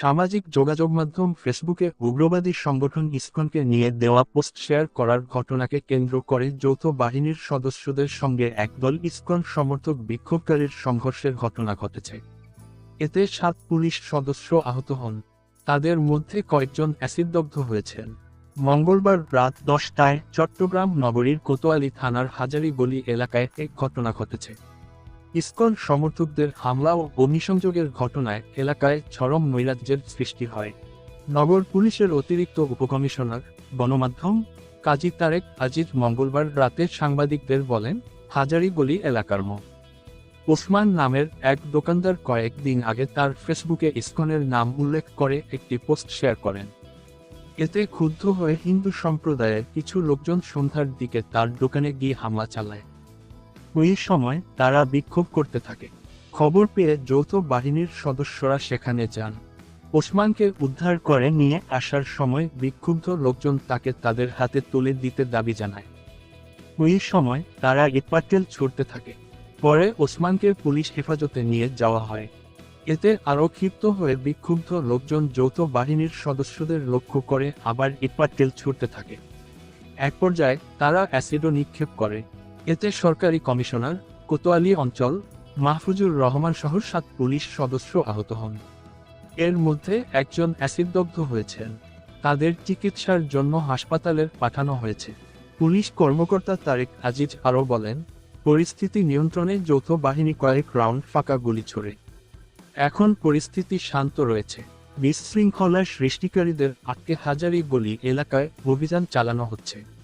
সামাজিক যোগাযোগ মাধ্যম ফেসবুকে উগ্রবাদী সংগঠন ইসকনকে নিয়ে দেওয়া পোস্ট শেয়ার করার ঘটনাকে কেন্দ্র করে যৌথ বাহিনীর সদস্যদের সঙ্গে একদল ইসকন সমর্থক বিক্ষোভকারীর সংঘর্ষের ঘটনা ঘটেছে। এতে সাত পুলিশ সদস্য আহত হন। তাদের মধ্যে কয়েকজন অ্যাসিডদগ্ধ হয়েছেন। মঙ্গলবার রাত দশটায় চট্টগ্রাম নগরীর কোতোয়ালি থানার হাজারি গলি এলাকায় এক ঘটনা ঘটেছে। ইসকন সমর্থকদের হামলা ও অগ্নিসংযোগের ঘটনায় এলাকায় চরম নৈরাজ্যের সৃষ্টি হয়। নগর পুলিশের অতিরিক্ত উপকমিশনার গণমাধ্যম কাজী তারেক আজিজ মঙ্গলবার রাতে সাংবাদিকদের বলেন, হাজারি গলি এলাকার মো ওসমান নামের এক দোকানদার কয়েকদিন আগে তার ফেসবুকে ইসকনের নাম উল্লেখ করে একটি পোস্ট শেয়ার করেন। এতে ক্ষুব্ধ হয়ে হিন্দু সম্প্রদায়ের কিছু লোকজন সন্ধ্যার দিকে তার দোকানে গিয়ে হামলা চালায়। ওই সময় তারা বিক্ষোভ করতে থাকে। খবর পেয়ে যৌথ বাহিনীর সদস্যরা সেখানে যান। ওসমানকে উদ্ধার করে নিয়ে আসার সময় বিক্ষুব্ধ লোকজন তাকে তাদের হাতে তুলে দিতে দাবি জানায়। ওই সময় তারা ইটপাটেল ছুটতে থাকে। পরে ওসমানকে পুলিশ হেফাজতে নিয়ে যাওয়া হয়। এতে আরও ক্ষিপ্ত হয়ে বিক্ষুব্ধ লোকজন যৌথ বাহিনীর সদস্যদের লক্ষ্য করে আবার ইটপাটেল ছুটতে থাকে। এক পর্যায়ে তারা অ্যাসিডও নিক্ষেপ করে। এতে সরকারি কমিশনার, কোতোয়ালি অঞ্চল, মাহফুজুর রহমান সহ সাত পুলিশ সদস্য আহত হন। এর মধ্যে একজন অ্যাসিডদগ্ধ হয়েছেন। তাদের চিকিৎসার জন্য হাসপাতালে পাঠানো হয়েছে। পুলিশ কর্মকর্তা তারেক আজিজ আরও বলেন, পরিস্থিতি নিয়ন্ত্রণে যৌথ বাহিনী কয়েক রাউন্ড ফাঁকা গুলি ছোড়ে। এখন পরিস্থিতি শান্ত রয়েছে। বিশৃঙ্খলার সৃষ্টিকারীদের আটকে হাজারি গলি এলাকায় অভিযান চালানো হচ্ছে।